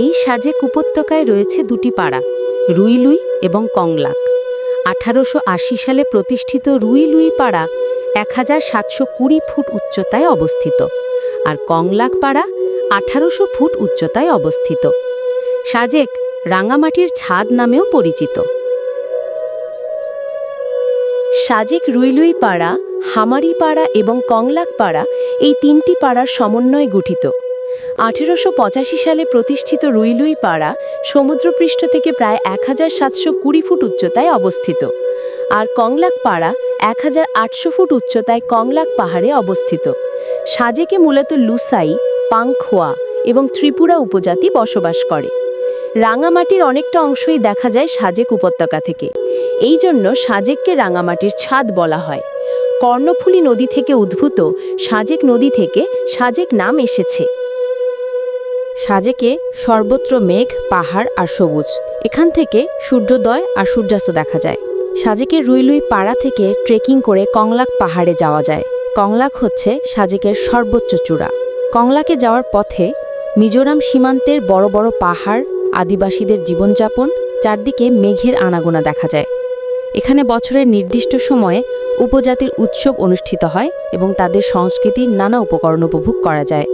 এই সাজেক উপত্যকায় রয়েছে দুটি পাড়া, রুইলুই এবং কংলাক। আঠারোশো আশি সালে প্রতিষ্ঠিত রুইলুই পাড়া এক হাজার সাতশো কুড়ি ফুট উচ্চতায় অবস্থিত আর কংলাক পাড়া আঠারোশো ফুট উচ্চতায় অবস্থিত। সাজেক রাঙামাটির ছাদ নামেও পরিচিত। সাজেক রুইলুই পাড়া, হামারি পাড়া এবং কংলাক পাড়া এই তিনটি পাড়ার সমন্বয়ে গঠিত। আঠেরোশো পঁচাশি সালে প্রতিষ্ঠিত রুইলুই পাড়া সমুদ্রপৃষ্ঠ থেকে প্রায় এক হাজার সাতশো কুড়ি ফুট উচ্চতায় অবস্থিত। আর কংলাক পাড়া এক হাজার আটশো ফুট উচ্চতায় কংলাক পাহাড়ে অবস্থিত। সাজেকে মূলত লুসাই, পাংখোয়া এবং ত্রিপুরা উপজাতি বসবাস করে। রাঙামাটির অনেকটা অংশই দেখা যায় সাজেক উপত্যকা থেকে। এই জন্য সাজেককে রাঙামাটির ছাদ বলা হয়। কর্ণফুলী নদী থেকে উদ্ভূত সাজেক নদী থেকে সাজেক নাম এসেছে। সাজেকে সর্বত্র মেঘ, পাহাড় আর সবুজ। এখান থেকে সূর্যোদয় আর সূর্যাস্ত দেখা যায়। সাজেকের রুইলুই পাড়া থেকে ট্রেকিং করে কংলাক পাহাড়ে যাওয়া যায়। কংলাক হচ্ছে সাজেকের সর্বোচ্চ চূড়া। কংলাকে যাওয়ার পথে মিজোরাম সীমান্তের বড় বড় পাহাড়, আদিবাসীদের জীবনযাপন, চারদিকে মেঘের আনাগোনা দেখা যায়। এখানে বছরের নির্দিষ্ট সময়ে উপজাতির উৎসব অনুষ্ঠিত হয় এবং তাদের সংস্কৃতির নানা উপকরণ উপভোগ করা যায়।